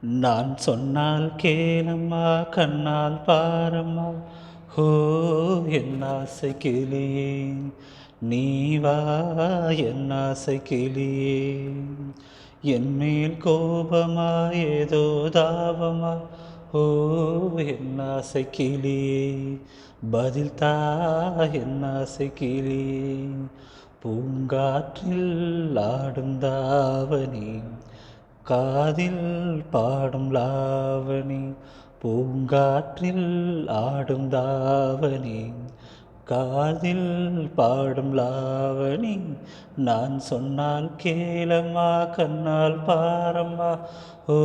நான் சொன்னால் கேளம்மா கண்ணால் பாரம்மா. ஹோ என் ஆசை கிளியே நீ வா என் ஆசை கிளியே என் மேல் கோபமா ஏதோ தாபமா. ஓ என் ஆசை கிளியே பதில் தா என் ஆசை கிளியே பூங்காற்றில் ஆடும் தாவணி. காதில் பாடும் லாவணி பூங்காற்றில் ஆடும் தாவணி. காதில் பாடும் லாவணி நான் சொன்னால் கேளம்மா கண்ணால் பாரம்மா. ஓ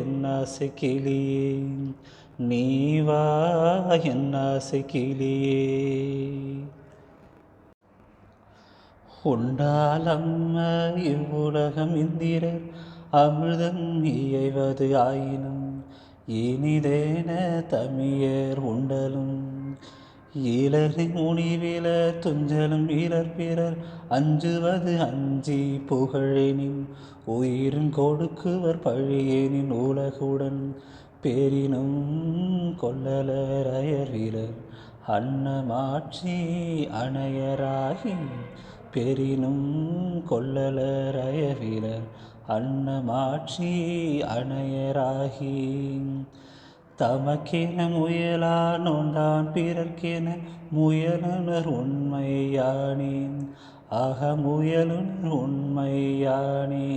என்னாசை கிளியே நீ வா என்னாசை கிளியே உண்டால் அம்ம இவ்வுலகம் இந்திரர் அமிர்தம் இயைவது ஆயினும் இனிதேன தமியர் உண்டலும். இலரி முனிவில துஞ்சலும் ஈழர் பிறர் அஞ்சுவது அஞ்சி புகழேனின் உயிரும் கொடுக்குவர் பழியேனின் உலகுடன் பெரினும் கொல்லலர் அயர் வீரர் அன்னமாட்சி அணையராகி பெரினும் கொள்ளலரய வீரர் அன்னமாட்சி அணையராகி தமக்கென முயலான் ஒன்றான் பிறர்க்கென முயலுனர் உண்மையானேன் அகமுயலுனர் உண்மையானே